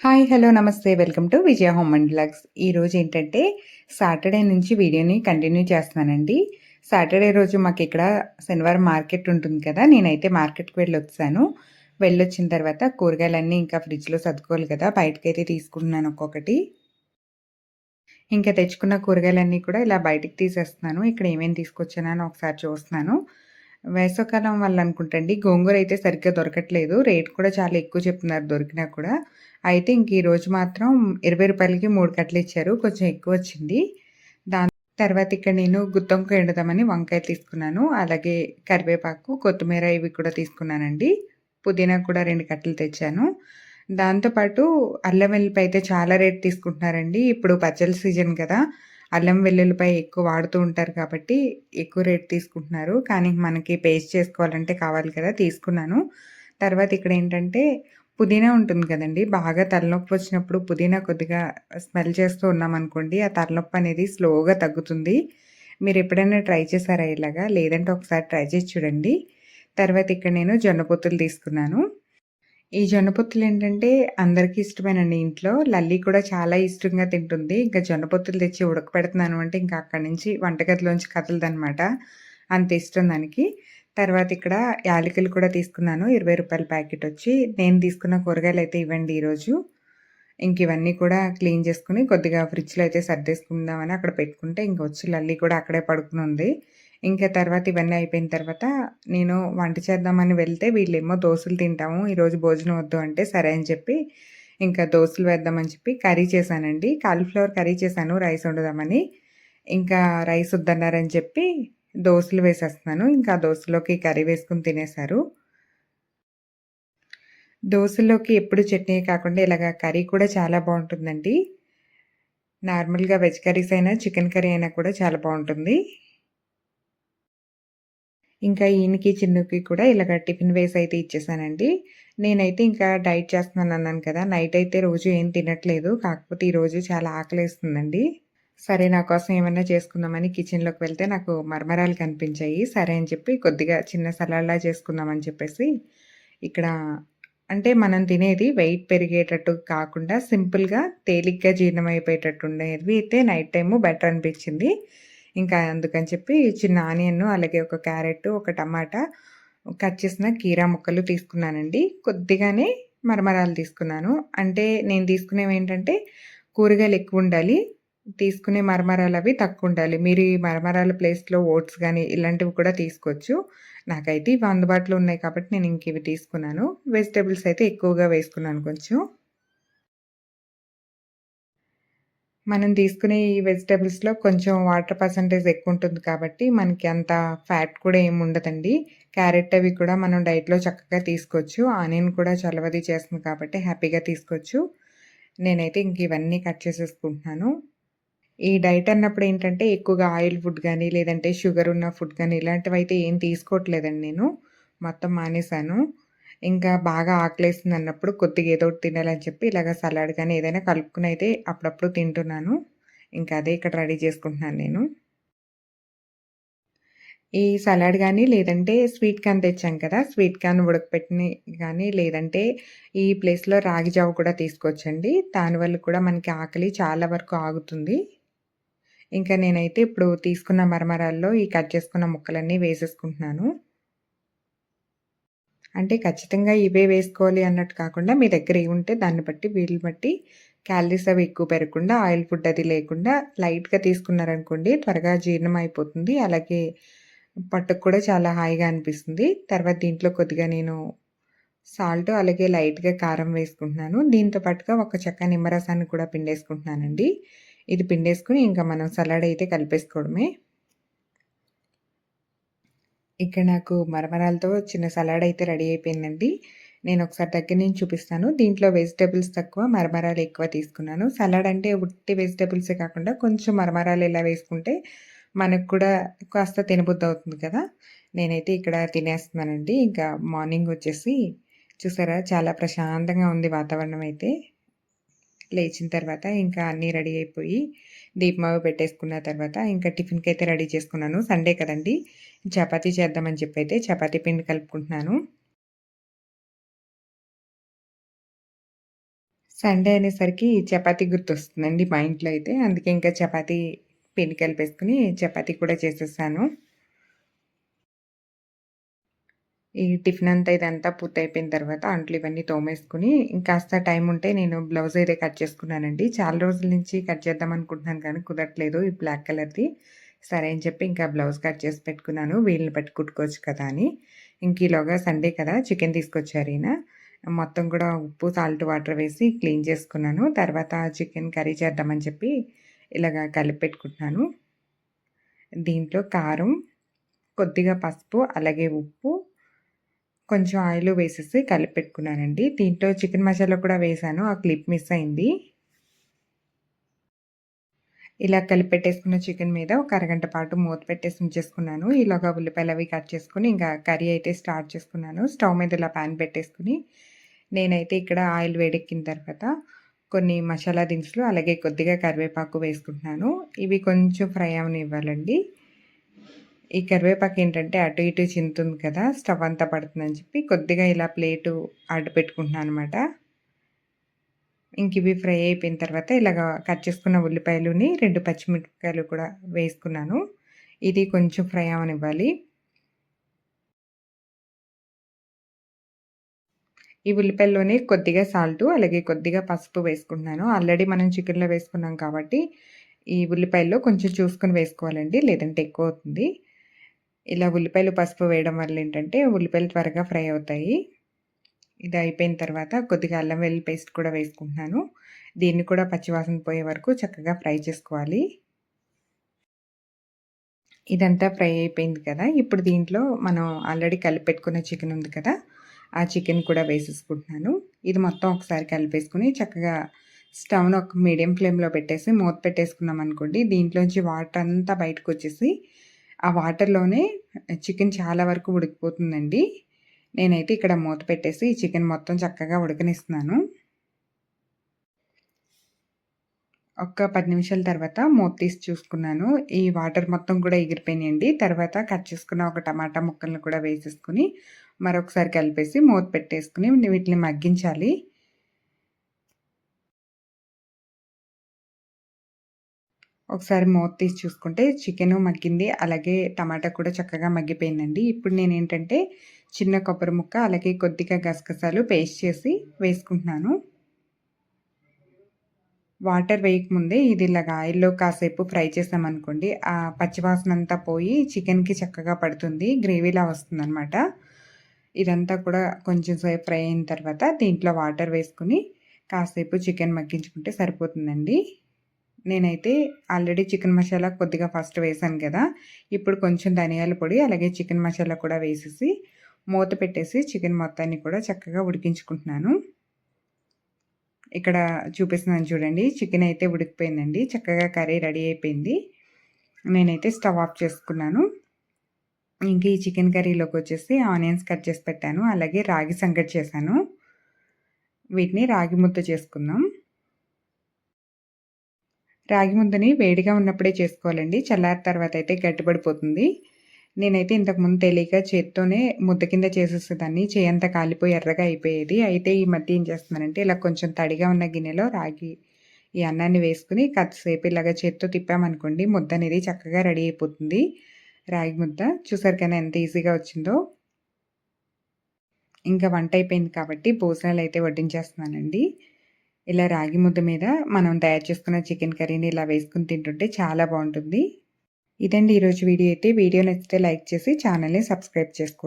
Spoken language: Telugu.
Hi hello namaste. Welcome to Vijaya home and blogs ఈరోజు ఏంటంటే సాటర్డే నుంచి వీడియోని కంటిన్యూ చేస్తున్నానండి. సాటర్డే రోజు మాకు ఇక్కడ శనివారం మార్కెట్ ఉంటుంది కదా నేనైతే మార్కెట్కి వెళ్ళి వచ్చాను. వెళ్ళొచ్చిన తర్వాత కూరగాయలన్నీ ఇంకా ఫ్రిడ్జ్లో సర్దుకోవాలి కదా బయటకైతే తీసుకుంటున్నాను ఒక్కొక్కటి. ఇంకా తెచ్చుకున్న కూరగాయలన్నీ కూడా ఇలా బయటకు తీసేస్తున్నాను. ఇక్కడ ఏమేమి తీసుకొచ్చానని ఒకసారి చూస్తున్నాను. వేసవకాలం వల్ల అనుకుంటండి గోంగూర అయితే సరిగ్గా దొరకట్లేదు. రేట్ కూడా చాలా ఎక్కువ చెప్తున్నారు దొరికినా కూడా. అయితే ఇంక ఈరోజు మాత్రం ఇరవై రూపాయలకి మూడు కట్టలు ఇచ్చారు. కొంచెం ఎక్కువ వచ్చింది. దాని తర్వాత ఇక్కడ నేను గుత్తంకు ఎండుదామని వంకాయ తీసుకున్నాను. అలాగే కరివేపాకు కొత్తిమీర ఇవి కూడా తీసుకున్నానండి. పుదీనా కూడా రెండు కట్టలు తెచ్చాను. దాంతోపాటు అల్లం వెల్లిపాయ అయితే చాలా రేట్ తీసుకుంటున్నారండి. ఇప్పుడు పచ్చల సీజన్ కదా. అల్లం వెల్లుల్లిపై ఎక్కువ వాడుతూ ఉంటారు కాబట్టి ఎక్కువ రేట్ తీసుకుంటున్నారు. కానీ మనకి పేస్ట్ చేసుకోవాలంటే కావాలి కదా తీసుకున్నాను. తర్వాత ఇక్కడ ఏంటంటే పుదీనా ఉంటుంది కదండి బాగా తలనొప్పి వచ్చినప్పుడు పుదీనా కొద్దిగా స్మెల్ చేస్తూ ఉన్నామనుకోండి ఆ తలనొప్పి అనేది స్లోగా తగ్గుతుంది. మీరు ఎప్పుడైనా ట్రై చేశారా ఇలాగా? లేదంటే ఒకసారి ట్రై చేసి చూడండి. తర్వాత ఇక్కడ నేను జొన్న పొత్తులు తీసుకున్నాను. ఈ జొన్న పొత్తులు ఏంటంటే అందరికీ ఇష్టమేనండి. ఇంట్లో లల్లి కూడా చాలా ఇష్టంగా తింటుంది. ఇంకా జొన్న పొత్తులు తెచ్చి ఉడకపెడుతున్నాను అంటే ఇంకా అక్కడి నుంచి వంటగదిలోంచి కదలదనమాట అంత ఇష్టం దానికి. తర్వాత ఇక్కడ యాలకులు కూడా తీసుకున్నాను. ఇరవై రూపాయల ప్యాకెట్ వచ్చి నేను తీసుకున్న కూరగాయలు అయితే ఇవ్వండి ఈరోజు. ఇంక ఇవన్నీ కూడా క్లీన్ చేసుకుని కొద్దిగా ఫ్రిడ్జ్లో అయితే సర్దేసుకుందామని అక్కడ పెట్టుకుంటే ఇంక వచ్చి లల్లి కూడా అక్కడే పడుకుని ఉంది ఇంకా తర్వాత ఇవన్నీ అయిపోయిన తర్వాత నేను వంట చేద్దామని వెళ్తే వీళ్ళేమో దోశలు తింటాము ఈరోజు భోజనం వద్దు అంటే సరే అని చెప్పి ఇంకా దోశలు వేద్దామని చెప్పి కర్రీ చేశానండి. కాలీఫ్లవర్ కర్రీ చేశాను రైస్ వండుదామని. ఇంకా రైస్ వద్దన్నారని చెప్పి దోశలు వేసేస్తున్నాను. ఇంకా దోశలోకి కర్రీ వేసుకుని తినేశారు. దోశలోకి ఎప్పుడు చట్నీ కాకుండా ఇలాగ కర్రీ కూడా చాలా బాగుంటుందండి. నార్మల్గా వెజ్ కర్రీస్ అయినా చికెన్ కర్రీ అయినా కూడా చాలా బాగుంటుంది. ఇంకా ఈయనకి చిన్నుకి కూడా ఇలాగ టిఫిన్ వేసి అయితే ఇచ్చేసానండి. నేనైతే ఇంకా డైట్ చేస్తున్నాను అన్నాను కదా నైట్ అయితే రోజు ఏం తినట్లేదు. కాకపోతే ఈరోజు చాలా ఆకలిస్తుందండి. సరే నా కోసం ఏమన్నా చేసుకుందామని కిచెన్లోకి వెళ్తే నాకు మరమరాలు కనిపించాయి. సరే అని చెప్పి కొద్దిగా చిన్న సలాడ్లా చేసుకుందామని చెప్పేసి ఇక్కడ అంటే మనం తినేది వెయిట్ పెరిగేటట్టు కాకుండా సింపుల్గా తేలిగ్గా జీర్ణమైపోయేటట్టు ఉండేవి అయితే నైట్ టైము బెటర్ అనిపించింది. ఇంకా అందుకని చెప్పి చిన్న ఆనియన్ అలాగే ఒక క్యారెట్ ఒక టమాటా కట్ చేసిన కీరా ముక్కలు తీసుకున్నానండి. కొద్దిగానే మరమరాలు తీసుకున్నాను. అంటే నేను తీసుకునేవి ఏంటంటే కూరగాయలు ఎక్కువ ఉండాలి తీసుకునే మరమరాలు అవి తక్కువ ఉండాలి. మీరు ఈ మరమరాల ప్లేస్లో ఓట్స్ కానీ ఇలాంటివి కూడా తీసుకోవచ్చు. నాకైతే ఇవి అందుబాటులో ఉన్నాయి కాబట్టి నేను ఇంక ఇవి తీసుకున్నాను. వెజిటేబుల్స్ అయితే ఎక్కువగా వేసుకున్నాను కొంచెం. మనం తీసుకునే ఈ వెజిటేబుల్స్లో కొంచెం వాటర్ పర్సంటేజ్ ఎక్కువ ఉంటుంది కాబట్టి మనకి అంత ఫ్యాట్ కూడా ఏమి ఉండదండి. క్యారెట్ అవి కూడా మనం డైట్లో చక్కగా తీసుకోవచ్చు. ఆనియన్ కూడా చలవది చేస్తుంది కాబట్టి హ్యాపీగా తీసుకోవచ్చు. నేనైతే ఇంక ఇవన్నీ కట్ చేసేసుకుంటున్నాను. ఈ డైట్ అన్నప్పుడు ఏంటంటే ఎక్కువగా ఆయిల్ ఫుడ్ కానీ లేదంటే షుగర్ ఉన్న ఫుడ్ కానీ ఇలాంటివి అయితే ఏం తీసుకోవట్లేదండి నేను. మొత్తం మానేశాను. ఇంకా బాగా ఆకలేస్తుంది అన్నప్పుడు కొద్దిగా ఏదో ఒకటి తినాలని చెప్పి ఇలాగ సలాడ్ కానీ ఏదైనా కలుపుకుని అయితే అప్పుడప్పుడు తింటున్నాను. ఇంకా అదే ఇక్కడ రెడీ చేసుకుంటున్నాను నేను. ఈ సలాడ్ కానీ లేదంటే స్వీట్ కార్న్ తెచ్చాం కదా స్వీట్ కార్న్ ఉడకపెట్టిన కానీ లేదంటే ఈ ప్లేస్లో రాగి జావ కూడా తీసుకోవచ్చండి. దానివల్ల కూడా మనకి ఆకలి చాలా వరకు ఆగుతుంది. ఇంకా నేనైతే ఇప్పుడు తీసుకున్న మరమరాల్లో ఈ కట్ చేసుకున్న ముక్కలన్నీ వేసేసుకుంటున్నాను. అంటే ఖచ్చితంగా ఇవే వేసుకోవాలి అన్నట్టు కాకుండా మీ దగ్గర ఏమి ఉంటే దాన్ని బట్టి వీళ్ళు బట్టి క్యాలరీస్ అవి ఎక్కువ పెరగకుండా ఆయిల్ ఫుడ్ అది లేకుండా లైట్గా తీసుకున్నారనుకోండి త్వరగా జీర్ణం అయిపోతుంది. అలాగే పట్టుకు కూడా చాలా హాయిగా అనిపిస్తుంది. తర్వాత దీంట్లో కొద్దిగా నేను సాల్ట్ అలాగే లైట్గా కారం వేసుకుంటున్నాను. దీంతో పాటుగా ఒక చెక్క నిమ్మరసాన్ని కూడా పిండేసుకుంటున్నానండి. ఇది పిండేసుకుని ఇంకా మనం సలాడ్ అయితే కలిపేసుకోవడమే. ఇక్కడ నాకు మరమరాలతో చిన్న సలాడ్ అయితే రెడీ అయిపోయిందండి. నేను ఒకసారి దగ్గర నుంచి చూపిస్తాను. దీంట్లో వెజిటేబుల్స్ తక్కువ మరమరాలు ఎక్కువ తీసుకున్నాను. సలాడ్ అంటే ఉట్టి వెజిటేబుల్సే కాకుండా కొంచెం మరమరాలు ఇలా వేసుకుంటే మనకు కూడా కాస్త తినబుద్ధి అవుతుంది కదా. నేనైతే ఇక్కడ తినేస్తున్నానండి. ఇంకా మార్నింగ్ వచ్చేసి చూసారా? చాలా ప్రశాంతంగా ఉంది వాతావరణం అయితే. లేచిన తర్వాత ఇంకా అన్నీ రెడీ అయిపోయి దీపమావ పెట్టేసుకున్న తర్వాత ఇంకా టిఫిన్కి అయితే రెడీ చేసుకున్నాను సండే కదండి చపాతీ చేద్దామని చెప్పి అయితే చపాతీ పిండి కలుపుకుంటున్నాను సండే అనేసరికి చపాతీ గుర్తొస్తుందండి మా ఇంట్లో అయితే. అందుకే ఇంకా చపాతీ పిండి కలిపేసుకొని చపాతీ కూడా చేసేసాను. ఈ టిఫిన్ అంతా ఇదంతా పూర్తయిపోయిన తర్వాత అంట్లు ఇవన్నీ తోమేసుకుని ఇంకాస్త టైం ఉంటే నేను బ్లౌజ్ అయితే కట్ చేసుకున్నానండి. చాలా రోజుల నుంచి కట్ చేద్దాం అనుకుంటున్నాను కానీ కుదరట్లేదు ఈ బ్లాక్ కలర్‌ది. సరే అని చెప్పి ఇంకా బ్లౌజ్ కట్ చేసి పెట్టుకున్నాను. వీళ్ళని పట్టి కుట్టుకోవచ్చు కదా అని. ఇంక ఈలోగా సండే కదా చికెన్ తీసుకొచ్చారు ఈయన. మొత్తం కూడా ఉప్పు సాల్ట్ వాటర్ వేసి క్లీన్ చేసుకున్నాను తర్వాత చికెన్ కర్రీ చేద్దామని చెప్పి ఇలాగ కలిపి పెట్టుకుంటున్నాను దీంట్లో కారం కొద్దిగా పసుపు అలాగే ఉప్పు కొంచెం ఆయిల్ వేసేసి కలిపి పెట్టుకున్నానండి దీంట్లో చికెన్ మసాలా కూడా వేసాను. ఆ క్లిప్ మిస్ అయింది. ఇలా కలిపి పెట్టేసుకున్న చికెన్ మీద ఒక అరగంట పాటు మూత పెట్టేసి ఉంచేసుకున్నాను. ఇలాగా ఉల్లిపాయలు అవి కట్ చేసుకుని ఇంకా కర్రీ అయితే స్టార్ట్ చేసుకున్నాను. స్టవ్ మీద ఇలా ప్యాన్ పెట్టేసుకుని నేనైతే ఇక్కడ ఆయిల్ వేడెక్కిన తర్వాత కొన్ని మసాలా దినుసులు అలాగే కొద్దిగా కరివేపాకు వేసుకుంటున్నాను. ఇవి కొంచెం ఫ్రై అవనివ్వాలండి. ఈ కరివేపాకు ఏంటంటే అటు ఇటు చింతుంది కదా స్టవ్ అంతా పడుతుందని చెప్పి కొద్దిగా ఇలా ప్లేటు అడ్డు పెట్టుకుంటున్నాను అనమాట ఇంక ఇవి ఫ్రై అయిపోయిన తర్వాత ఇలాగ కట్ చేసుకున్న ఉల్లిపాయలుని రెండు పచ్చిమిరపకాయలు కూడా వేసుకున్నాను. ఇది కొంచెం ఫ్రై అవనివ్వాలి. ఈ ఉల్లిపాయల్లోనే కొద్దిగా సాల్ట్ అలాగే కొద్దిగా పసుపు వేసుకుంటున్నాను. ఆల్రెడీ మనం చికెన్లో వేసుకున్నాం కాబట్టి ఈ ఉల్లిపాయల్లో కొంచెం చూసుకొని వేసుకోవాలండి లేదంటే ఎక్కువ అవుతుంది. ఇలా ఉల్లిపాయలు పసుపు వేయడం వల్ల ఏంటంటే ఉల్లిపాయలు త్వరగా ఫ్రై అవుతాయి. ఇది అయిపోయిన తర్వాత కొద్దిగా అల్లం వెల్లుల్లి పేస్ట్ కూడా వేసుకుంటున్నాను. దీన్ని కూడా పచ్చివాసన పోయే వరకు చక్కగా ఫ్రై చేసుకోవాలి. ఇదంతా ఫ్రై అయిపోయింది కదా. ఇప్పుడు దీంట్లో మనం ఆల్రెడీ కలిపి పెట్టుకున్న చికెన్ ఉంది కదా ఆ చికెన్ కూడా వేసేసుకుంటున్నాను. ఇది మొత్తం ఒకసారి కలిపేసుకుని చక్కగా స్టవ్ను ఒక మీడియం ఫ్లేమ్లో పెట్టేసి మూత పెట్టేసుకున్నాం అనుకోండి దీంట్లోంచి వాటర్ అంతా బయటకు వచ్చేసి ఆ వాటర్లోనే చికెన్ చాలా వరకు ఉడికిపోతుందండి. నేనైతే ఇక్కడ మూత పెట్టేసి చికెన్ మొత్తం చక్కగా ఉడకనిస్తున్నాను. ఒక పది నిమిషాల తర్వాత మూత తీసి చూసుకున్నాను. ఈ వాటర్ మొత్తం కూడా ఎగిరిపోయినాయండి. తర్వాత కట్ చేసుకున్న ఒక టమాటా ముక్కలను కూడా వేసేసుకుని మరొకసారి కలిపేసి మూత పెట్టేసుకుని వీటిని మగ్గించాలి. ఒకసారి మూత తీసి చూసుకుంటే చికెన్ మగ్గింది అలాగే టమాటా కూడా చక్కగా మగ్గిపోయిందండి. ఇప్పుడు నేను ఏంటంటే చిన్న కొబ్బరి ముక్క అలాగే కొద్దిగా గసగసాలు పేస్ట్ చేసి వేసుకుంటున్నాను. వాటర్ వేయకముందే ఇది ఇలాగ ఆయిల్లో కాసేపు ఫ్రై చేసామనుకోండి ఆ పచ్చివాసన అంతా పోయి చికెన్కి చక్కగా పడుతుంది గ్రేవీలా వస్తుందన్నమాట. ఇదంతా కూడా కొంచెం సేపు ఫ్రై అయిన తర్వాత దీంట్లో వాటర్ వేసుకుని కాసేపు చికెన్ మగ్గించుకుంటే సరిపోతుందండి. నేనైతే ఆల్రెడీ చికెన్ మసాలా కొద్దిగా ఫస్ట్ వేసాను కదా. ఇప్పుడు కొంచెం ధనియాల పొడి అలాగే చికెన్ మసాలా కూడా వేసేసి మూత పెట్టేసి చికెన్ మొత్తాన్ని కూడా చక్కగా ఉడికించుకుంటున్నాను. ఇక్కడ చూపిస్తున్నాను చూడండి చికెన్ అయితే ఉడికిపోయిందండి చక్కగా కర్రీ రెడీ అయిపోయింది. నేనైతే స్టవ్ ఆఫ్ చేసుకున్నాను. ఇంక ఈ చికెన్ కర్రీలోకి వచ్చేసి ఆనియన్స్ కట్ చేసి పెట్టాను అలాగే రాగి సంగటి చేశాను. వీటిని రాగి ముద్ద చేసుకుందాం. రాగి ముద్దని వేడిగా ఉన్నప్పుడే చేసుకోవాలండి. చల్లారి తర్వాత అయితే గట్టిపడిపోతుంది. నేనైతే ఇంతకుముందు తెలియక చేత్తోనే ముద్ద కింద చేసేసేదాన్ని. చేయంతా కాలిపోయి ఎర్రగా అయిపోయేది. అయితే ఈ మధ్య ఏం చేస్తున్నానంటే ఇలా కొంచెం తడిగా ఉన్న గిన్నెలో రాగి ఈ అన్నాన్ని వేసుకుని కాసేపు ఇలాగా చేత్తో తిప్పామనుకోండి ముద్ద అనేది చక్కగా రెడీ అయిపోతుంది. రాగి ముద్ద చూసారు కానీ ఎంత ఈజీగా వచ్చిందో. ఇంకా వంట అయిపోయింది కాబట్టి భోజనాలు అయితే వడ్డించేస్తున్నానండి. ఇలా రాగి ముద్ద మీద మనం తయారు చేసుకున్న చికెన్ కర్రీని ఇలా వేసుకుని తింటుంటే చాలా బాగుంటుంది. ఇదండి ఈరోజు వీడియో అయితే. వీడియో నచ్చితే లైక్ చేసి ఛానల్ని సబ్స్క్రైబ్ చేసుకోండి.